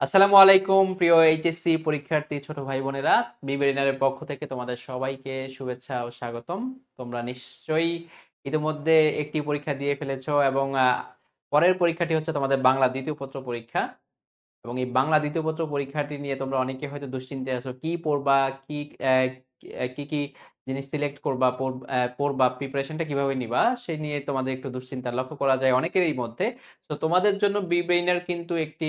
আসসালামু আলাইকুম, প্রিয় এইচএসসি পরীক্ষার্থী ছোট ভাই বোনেরা। বিবেরিনারের পক্ষ থেকে তোমাদের সবাইকে শুভেচ্ছা ও স্বাগতম। তোমরা নিশ্চয়ই ইতিমধ্যে একটি পরীক্ষা দিয়ে ফেলেছো এবং পরের পরীক্ষাটি হচ্ছে তোমাদের বাংলা দ্বিতীয় পত্র পরীক্ষা। এবং এই বাংলা দ্বিতীয় পত্র পরীক্ষাটি নিয়ে তোমরা অনেকে হয়তো দুশ্চিন্তায় আছো। কি পড়বা? কি কি কি জিনিস সিলেক্ট করবা পড়বা প্রিপারেশনটা কীভাবে নিবা সেই নিয়ে তোমাদের একটু দুশ্চিন্তা লক্ষ্য করা যায় অনেকেরই মধ্যে। তো তোমাদের জন্য বি ব্রেইনার কিন্তু একটি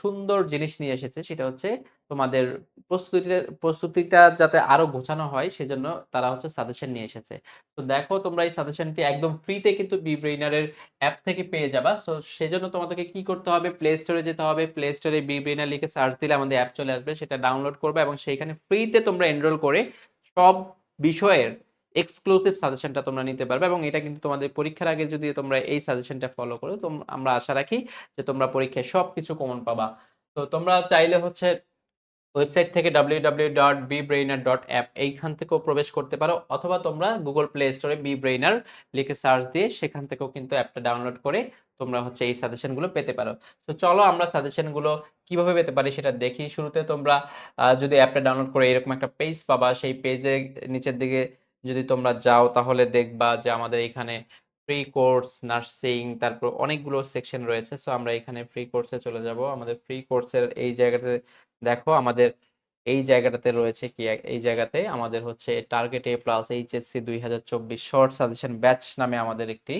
সুন্দর জিনিস নিয়ে এসেছে, সেটা হচ্ছে তোমাদের প্রস্তুতিটা প্রস্তুতিটা যাতে আরও গোছানো হয়, সেজন্য তারা হচ্ছে সাজেশন নিয়ে এসেছে। তো দেখো, তোমরা এই সাজেশনটি একদম ফ্রিতে কিন্তু বি ব্রেইনারের অ্যাপ থেকে পেয়ে যাবা। সো সেজন্য তোমাদেরকে কি করতে হবে? প্লে স্টোরে যেতে হবে। প্লে স্টোরে বি ব্রেইনার লিখে সার্চ দিলে আমাদের অ্যাপ চলে আসবে, সেটা ডাউনলোড করবে এবং সেইখানে ফ্রিতে তোমরা এনরোল করে সব বিষয়ের এক্সক্লুসিভ সাজেশনটা তোমরা নিতে পারবে এবং এটা কিন্তু তোমাদের পরীক্ষার আগে যদি তোমরা এই সাজেশনটা ফলো করো তো আমরা আশা রাখি যে তোমরা পরীক্ষায় সব কিছু কমন পাবা। তো তোমরা চাইলে হচ্ছে ওয়েবসাইট থেকে www.bbrainer.app এইখান থেকেও প্রবেশ করতে পারো, অথবা তোমরা গুগল প্লে স্টোরে বি ব্রেইনার লিখে সার্চ দিয়ে সেখান থেকেও কিন্তু অ্যাপটা ডাউনলোড করে তোমরা হচ্ছে এই সাজেশনগুলো পেতে পারো। তো চলো আমরা সাজেশনগুলো কীভাবে পেতে পারি সেটা দেখি। শুরুতে তোমরা যদি অ্যাপটা ডাউনলোড করে এরকম একটা পেজ পাবা, সেই পেজে নিচের দিকে যদি তোমরা যাও, তাহলে দেখবা যে আমাদের এখানে ফ্রি কোর্স নার্সিং তারপর অনেকগুলো সেকশন রয়েছে। সো আমরা এখানে ফ্রি কোর্সে চলে যাব। আমাদের ফ্রি কোর্সের এই জায়গাতে দেখো আমাদের এই জায়গাটাতে রয়েছে কি, এই জায়গাতে আমাদের হচ্ছে টার্গেট এ প্লাস এইচএসসি দুই হাজার চব্বিশ শর্ট সাজেশন ব্যাচ নামে আমাদের একটি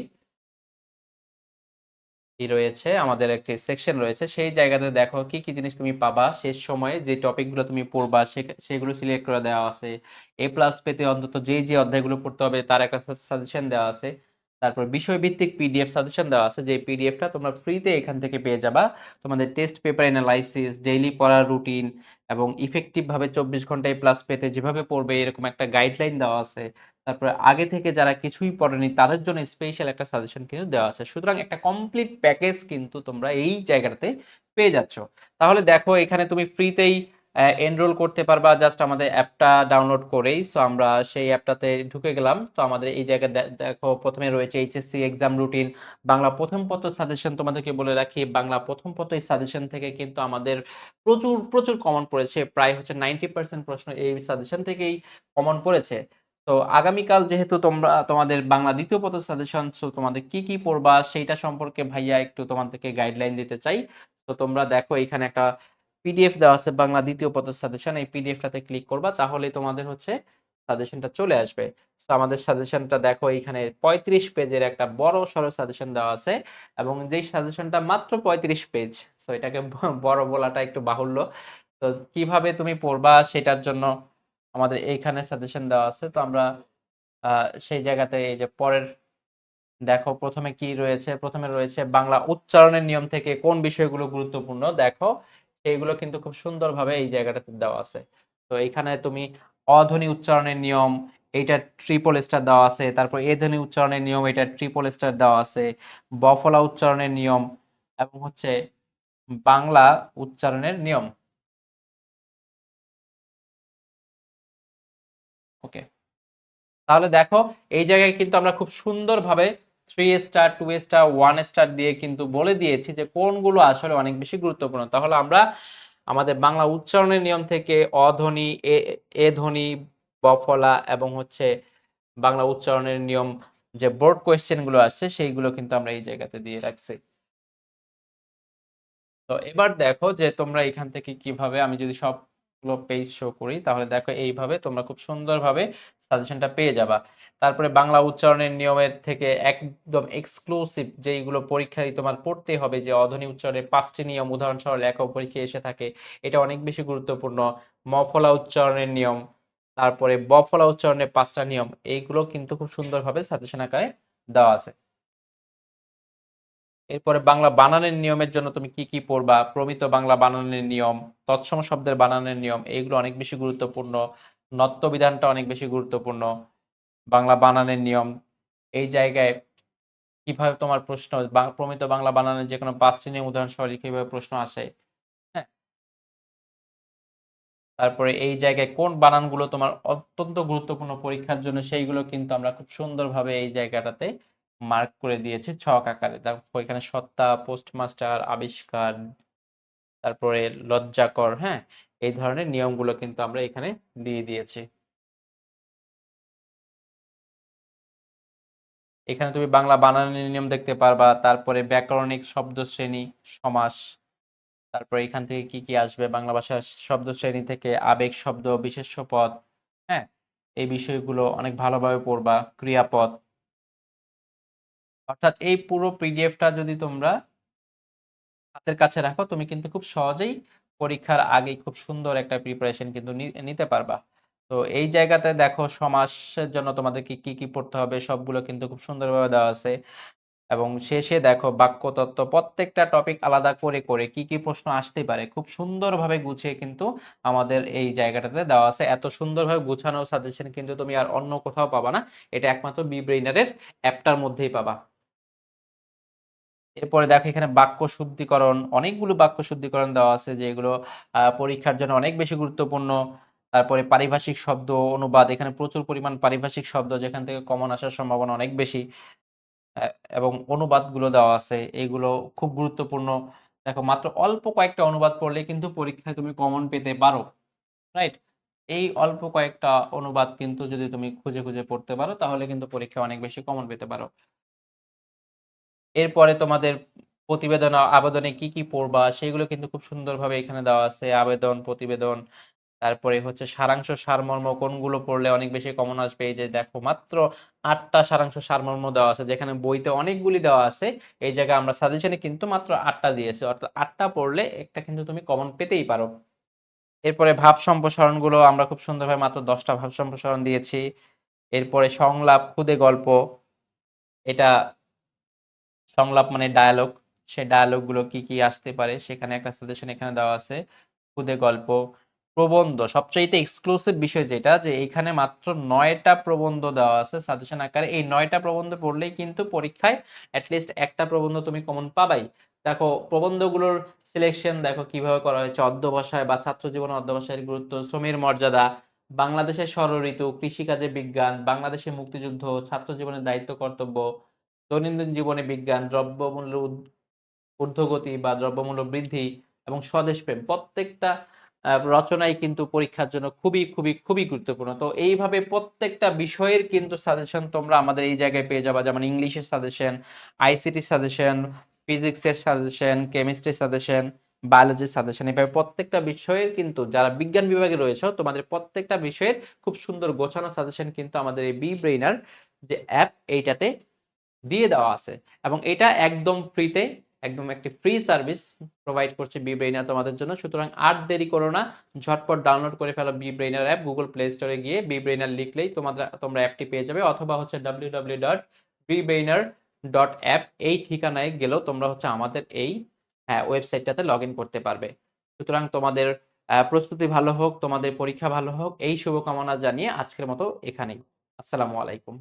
রয়েছে, আমাদের একটি সেকশন রয়েছে। সেই জায়গাতে দেখো কি কি জিনিস তুমি পাবা? শেষ সময়ে যে টপিকগুলো তুমি পড়বা সেগুলো সিলেক্ট করে দেওয়া আছে। এ প্লাস পেতে অন্তত যে যে অধ্যায়গুলো পড়তে হবে, তার একটা সাজেশন দেওয়া আছে। তারপর বিষয়ভিত্তিক পিডিএফ সাজেশন দেওয়া আছে, যে পিডিএফটা তোমরা ফ্রিতে এখান থেকে পেয়ে যাবা। তোমাদের টেস্ট পেপার অ্যানালাইসিস ডেইলি পড়ার রুটিন এবং ইফেক্টিভ ভাবে চব্বিশ ঘন্টায় প্লাস পেতে যেভাবে পড়বে, এরকম একটা গাইডলাইন দেওয়া আছে। তারপরে আগে থেকে যারা কিছুই পড়েনি, তাদের জন্য স্পেশাল একটা সাজেশন কিন্তু দেওয়া আছে। সুতরাং একটা কমপ্লিট প্যাকেজ কিন্তু তোমরা এই জায়গাটাতে পেয়ে যাচ্ছ। তাহলে দেখো, এখানে তুমি ফ্রিতেই এনরোল করতে পারবা জাস্ট আমাদের অ্যাপটা ডাউনলোড করেই। সো আমরা সেই অ্যাপটাতে ঢুকে গেলাম। তো আমাদের এই জায়গায় দেখো, প্রথমে রয়েছে এইচএসসি এক্সাম রুটিন বাংলা প্রথম পত্র সাজেশন তোমাদেরকে বলে রাখি, বাংলা প্রথম পত্র এই সাজেশন থেকে কিন্তু আমাদের প্রচুর প্রচুর কমন পড়েছে। প্রায় হচ্ছে নাইনটি পার্সেন্ট প্রশ্ন এই সাজেশন থেকেই কমন পড়েছে। তো আগামীকাল যেহেতু তোমরা, তোমাদের বাংলা দ্বিতীয় পত্র সাজেশন সো তোমাদের কি কি পড়বা সেইটা সম্পর্কে ভাইয়া একটু তোমাদেরকে গাইডলাইন দিতে চাই। তো তোমরা দেখো, এখানে একটা পিডিএফ দেওয়া আছে বাংলা দ্বিতীয় পত্র সাজেশন, এই পিডিএফটাতে ক্লিক করবা, তাহলে তোমাদের হচ্ছে সাজেশনটা চলে আসবে। তো আমাদের সাজেশনটা দেখো, এখানে পঁয়ত্রিশ পেজের একটা বড় সড়ো সাজেশন দেওয়া আছে এবং যেই সাজেশনটা মাত্র পঁয়ত্রিশ পেজ তো এটাকে বড় বলাটা একটু বাহুল্য। তো, কীভাবে তুমি পড়বা সেটার জন্য আমাদের এইখানে সাজেশন দেওয়া আছে। তো, আমরা সেই জায়গাতে এই যে পরের, দেখো, প্রথমে কি রয়েছে? প্রথমে রয়েছে বাংলা উচ্চারণের নিয়ম থেকে কোন বিষয়গুলো গুরুত্বপূর্ণ? দেখো সেইগুলো কিন্তু খুব সুন্দরভাবে এই জায়গাটাতে দেওয়া আছে। তো এইখানে তুমি অধ্বনি উচ্চারণের নিয়ম, এইটা ট্রিপল স্টার দেওয়া আছে, তারপর এ ধ্বনি উচ্চারণের নিয়ম এটা ট্রিপল স্টার দেওয়া আছে বফলা উচ্চারণের নিয়ম এবং হচ্ছে বাংলা উচ্চারণের নিয়ম। ওকে। তাহলে দেখো, এই জায়গায় কিন্তু আমরা খুব সুন্দরভাবে three star two star one star দিয়ে কিন্তু বলে দিয়েছি যে কোনগুলো আসলে অনেক বেশি গুরুত্বপূর্ণ। তাহলে আমরা আমাদের বাংলা উচ্চারণের নিয়ম থেকে অধ্বনি এ এ ধ্বনি বফলা এবং হচ্ছে বাংলা উচ্চারণের নিয়ম যে বোর্ড কোয়েশ্চেনগুলো আসছে সেইগুলো কিন্তু আমরা এই জায়গাতে দিয়ে রাখছি। তো এবার দেখো যে তোমরা এখান থেকে কীভাবে আমি যদি সবগুলো পেজ শো করি, তাহলে দেখো এইভাবে তোমরা খুব সুন্দরভাবে সাজেশনটা পেয়ে যাবা। তারপরে বাংলা উচ্চারণের নিয়মের থেকে একদম এক্সক্লুসিভ যেইগুলো পরীক্ষায় তোমার পড়তে হবে, যে অধ্বনি উচ্চারণের পাঁচটি নিয়ম, উদাহরণসহ লেখা পরীক্ষায় এসে থাকে, এটা অনেক বেশি গুরুত্বপূর্ণ। মফলা উচ্চারণের নিয়ম, তারপরে বফলা উচ্চারণের পাঁচটা নিয়ম, এইগুলো কিন্তু খুব সুন্দরভাবে সাজেশন আকারে দেওয়া আছে। এরপরে বাংলা বানানের নিয়মের জন্য তুমি কি কি পড়বা? প্রমিত বাংলা বানানের নিয়ম, তৎসম শব্দের বানানের নিয়ম, এইগুলো অনেক বেশি গুরুত্বপূর্ণ। নত্য বিধানটা অনেক বেশি গুরুত্বপূর্ণ। বাংলা বানানের নিয়ম, এই জায়গায় কীভাবে তোমার প্রশ্ন প্রমিত বাংলা বানানের যে কোনো পাঁচটি নিয়ম উদাহরণ সহ কীভাবে প্রশ্ন আসে। হ্যাঁ। তারপরে এই জায়গায় কোন বানানগুলো তোমার অত্যন্ত গুরুত্বপূর্ণ পরীক্ষার জন্য সেইগুলো কিন্তু আমরা খুব সুন্দরভাবে এই জায়গাটাতে মার্ক করে দিয়েছে ছক আকারে। দেখো এখানে সত্তা পোস্টমাস্টার আবিষ্কার, তারপরে লজ্জাকর হ্যাঁ? এই ধরনের নিয়মগুলো কিন্তু আমরা এখানে দিয়ে দিয়েছি। এখানে তুমি বাংলা বানানের নিয়ম দেখতে পারবা, তারপরে ব্যাকরণিক শব্দ শ্রেণি সমাস, তারপরে এখান থেকে কি কি আসবে? বাংলা ভাষার শব্দ শ্রেণি থেকে আবেগ শব্দ, বিশেষ্য পদ হ্যাঁ? এই বিষয়গুলো অনেক ভালোভাবে পড়বা, ক্রিয়াপদ। অর্থাৎ এই পুরো পিডিএফটা যদি তোমরা হাতের কাছে রাখো, তুমি কিন্তু খুব সহজেই পরীক্ষার আগেই খুব সুন্দর একটা প্রিপারেশন কিন্তু নিতে পারবা। তো এই জায়গাতে দেখো সমাসের জন্য তোমাদেরকে কি কি পড়তে হবে, সবগুলো কিন্তু খুব সুন্দরভাবে দেওয়া আছে। এবং শেষে দেখো বাক্যতত্ত্ব প্রত্যেকটা টপিক আলাদা করে করে কি কি প্রশ্ন আসতে পারে, খুব সুন্দরভাবে গুছিয়ে কিন্তু আমাদের এই জায়গাটাতে দেওয়া আছে। এত সুন্দরভাবে গুছানো সাজেশন কিন্তু তুমি আর অন্য কোথাও পাবা না, এটা একমাত্র বি ব্রেইনারের অ্যাপটার মধ্যেই পাবা। এরপরে দেখো এখানে বাক্য শুদ্ধিকরণ অনেকগুলো বাক্য শুদ্ধিকরণ দেওয়া আছে যেগুলো আহ, পরীক্ষার জন্য অনেক বেশি গুরুত্বপূর্ণ। তারপরে পারিভাষিক শব্দ অনুবাদ এখানে প্রচুর পরিমাণ পারিভাষিক শব্দ যেখান থেকে কমন আসার সম্ভাবনা অনেক বেশি। এবং অনুবাদগুলো দেওয়া আছে এগুলো খুব গুরুত্বপূর্ণ। দেখো মাত্র অল্প কয়েকটা অনুবাদ পড়লে কিন্তু পরীক্ষায় তুমি কমন পেতে পারো রাইট এই অল্প কয়েকটা অনুবাদ কিন্তু যদি তুমি খুঁজে খুঁজে পড়তে পারো তাহলে কিন্তু পরীক্ষা অনেক বেশি কমন পেতে পারো। এরপরে তোমাদের প্রতিবেদন, আবেদনে কি কি পড়বা, সেগুলো কিন্তু খুব সুন্দরভাবে এখানে দেওয়া আছে। আবেদন, প্রতিবেদন, তারপরে হচ্ছে সারাংশ, সারমর্ম, কোনগুলো পড়লে অনেক বেশি কমন আসবে? এই যে দেখো, মাত্র আটটা সারাংশ, সারমর্ম দেওয়া আছে, যেখানে বইতে অনেকগুলি দেওয়া আছে। এই জায়গায় আমরা সাজেশনে কিন্তু মাত্র আটটা দিয়েছি, অর্থাৎ আটটা পড়লে একটা কিন্তু তুমি কমন পেতেই পারো। এরপরে ভাব সম্প্রসারণগুলো, আমরা খুব সুন্দরভাবে মাত্র দশটা ভাব সম্প্রসারণ দিয়েছি। এরপরে সংলাপ, খুদে গল্প, এটা সংলাপ মানে ডায়ালগ সেই ডায়ালগগুলো কি কি আসতে পারে, সেখানে একটা সাজেশন এখানে দেওয়া আছে। খুদে গল্প, প্রবন্ধ, সবচাইতে এক্সক্লুসিভ বিষয় যেটা, যে এখানে মাত্র নয়টা প্রবন্ধ দেওয়া আছে সাজেশন আকারে। এই নয়টা প্রবন্ধ পড়লেই কিন্তু পরীক্ষায় অ্যাটলিস্ট একটা প্রবন্ধ তুমি কমন পাবাই। দেখো, প্রবন্ধগুলোর সিলেকশন দেখো কীভাবে করা হয়েছে, অধ্যবসায় বা ছাত্র জীবন অধ্যবসায়ের গুরুত্ব, শ্রমের মর্যাদা, বাংলাদেশের ষড়ঋতু কৃষিকাজে বিজ্ঞান, বাংলাদেশের মুক্তিযুদ্ধ ছাত্র জীবনের দায়িত্ব, কর্তব্য দৈনন্দিন জীবনে বিজ্ঞান দ্রব্যমূল্য ঊর্ধ্বগতি বা দ্রব্যমূল্য বৃদ্ধি এবং স্বদেশপ্রেম প্রত্যেকটা রচনাই কিন্তু পরীক্ষার জন্য খুবই খুবই খুবই গুরুত্বপূর্ণ। তো এইভাবে প্রত্যেকটা বিষয়ের কিন্তু সাজেশন তোমরা আমাদের এই জায়গায় পেয়ে যাবা। যেমন ইংলিশের সাজেশন আইসিটি সাজেশন ফিজিক্সের সাজেশন কেমিস্ট্রি সাজেশন বায়োলজির সাজেশন এভাবে প্রত্যেকটা বিষয়ের কিন্তু যারা বিজ্ঞান বিভাগে রয়েছে, তোমাদের প্রত্যেকটা বিষয়ের খুব সুন্দর গোছানো সাজেশন কিন্তু আমাদের এই বি ব্রেইনার যে অ্যাপ এইটাতে দিয়ে দেওয়া আছে। এবং এটা একদম ফ্রিতে একদম একটি ফ্রি সার্ভিস প্রোভাইড করছে বি ব্রেইনার তোমাদের জন্য। সুতরাং আর দেরি করো না, ঝটপট ডাউনলোড করে ফেলো B Brainer app Google play স্টোরে গিয়ে বি ব্রেইনার লিখলেই তোমাদের, তোমরা অ্যাপটি পেয়ে যাবে। অথবা হচ্ছে W dot B Brainer dot app এই ঠিকানায় গেলেও তোমরা হচ্ছে আমাদের এই ওয়েবসাইটটাতে লগ ইন করতে পারবে। সুতরাং তোমাদের প্রস্তুতি ভালো হোক, তোমাদের পরীক্ষা ভালো হোক, এই শুভকামনা জানিয়ে আজকের মতো এখানেই। আসসালামু আলাইকুম।